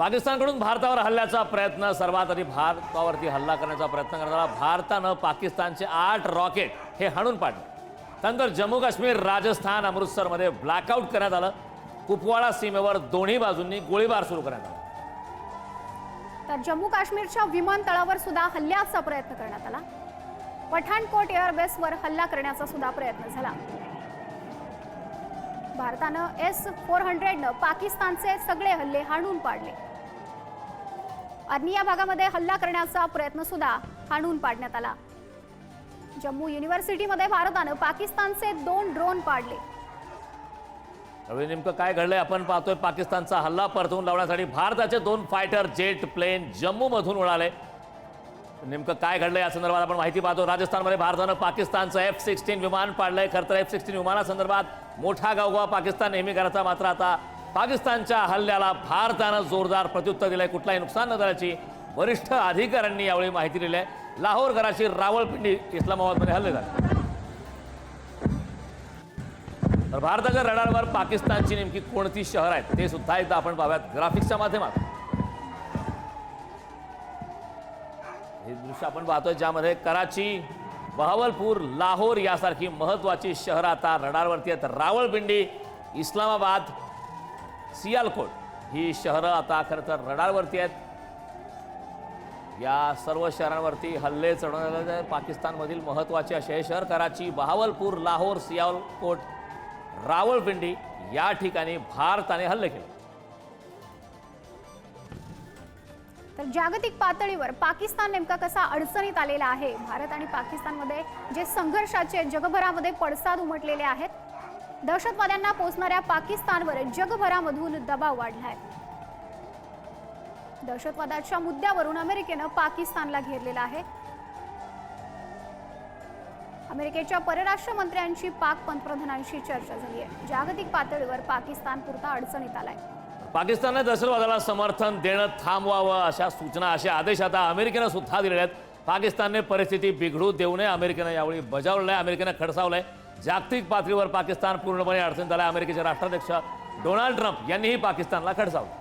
पाकिस्तानकडून भारतावर हल्ल्याचा प्रयत्न सर्वात आधी भारतावरती हल्ला करण्याचा प्रयत्न करताना भारतानं पाकिस्तानचे आठ रॉकेट हे हाणून पाडले. त्यानंतर जम्मू काश्मीर राजस्थान अमृतसरमध्ये ब्लॅकआउट करण्यात आलं. कुपवाडा सीमेवर दोन्ही बाजूंनी गोळीबार सुरू करण्यात आला. तर जम्मू काश्मीरच्या विमानतळावर सुद्धा हल्ल्याचा प्रयत्न करण्यात आला. पठाणकोट एअरबेसवर हल्ला करण्याचा सुद्धा प्रयत्न झाला. भारतानं एस फोर हंड्रेडनं पाकिस्तानचे सगळे हल्ले हाणून पाडले. अर्निया भागामध्ये हल्ला करण्याचा प्रयत्न सुद्धा हाणून पाडण्यात आला. जम्मू युनिव्हर्सिटीमध्ये भारतानं पाकिस्तानचे दोन ड्रोन पाडले. त्यावेळी नेमकं काय घडलंय आपण पाहतोय पाकिस्तानचा हल्ला परतवून लावण्यासाठी भारताचे दोन फायटर जेट प्लेन जम्मूमधून उडाले. नेमकं काय घडलं या संदर्भात आपण माहिती पाहतो. राजस्थानमध्ये भारतानं पाकिस्तानचं एफ सिक्स्टीन विमान पाडलंय. खरं तर एफ सिक्स्टीन विमानासंदर्भात मोठा गावगावा पाकिस्तान नेहमी करायचा मात्र आता पाकिस्तानच्या हल्ल्याला भारतानं जोरदार प्रत्युत्तर दिलंय. कुठलाही नुकसान न झाल्याची वरिष्ठ अधिकाऱ्यांनी यावेळी माहिती दिली आहे लाहोर घराची रावळपिंडी इस्लामाबादमध्ये हल्ले झाले तर भारताच्या रडारवर पाकिस्तानची नेमकी कोणती शहर आहेत ते सुद्धा एकदा आपण पाहूयात. ग्राफिक्सच्या माध्यमात हे दृश्य आपण पाहतोय ज्यामध्ये कराची बहावलपूर लाहोर यासारखी महत्वाची शहरं आता रडारवरती आहेत. रावळपिंडी इस्लामाबाद सियालकोट ही शहरं आता खरं तर रडारवरती आहेत. या सर्व शहरांवरती हल्ले चढवण्यात पाकिस्तानमधील महत्त्वाचे असे हे शहर कराची बहावलपूर लाहोर सियालकोट रावळपिंडी या ठिकाणी भारताने हल्ले केले. तर जागतिक पातळीवर पाकिस्तान नेमका कसा अडचणीत आलेला आहे? भारत आणि पाकिस्तानमध्ये जे संघर्षाचे जगभरामध्ये पडसाद उमटलेले आहेत दहशतवाद्यांना पोचणाऱ्या पाकिस्तानवर जगभरामधून दबाव वाढलाय. दहशतवादाच्या मुद्द्यावरून अमेरिकेनं पाकिस्तानला घेरलेलं आहे. अमेरिकेच्या परराष्ट्र मंत्र्यांची पाक पंतप्रधानांशी चर्चा झाली आहे जागतिक पातळीवर पाकिस्तान पुरता अडचणीत आलाय. पाकिस्तानने दहशतवादाला समर्थन देणं थांबवावं अशा सूचना असे आदेश आता अमेरिकेनं सुद्धा दिलेले आहेत. पाकिस्तानने परिस्थिती बिघडू देऊ नये. अमेरिकेनं यावेळी बजावलं आहे अमेरिकेनं खडसावलंय. जागतिक पातळीवर पाकिस्तान पूर्णपणे अडचणीत आला अमेरिकेचे राष्ट्राध्यक्ष डोनाल्ड ट्रम्प यांनीही पाकिस्तानला खडसावलं.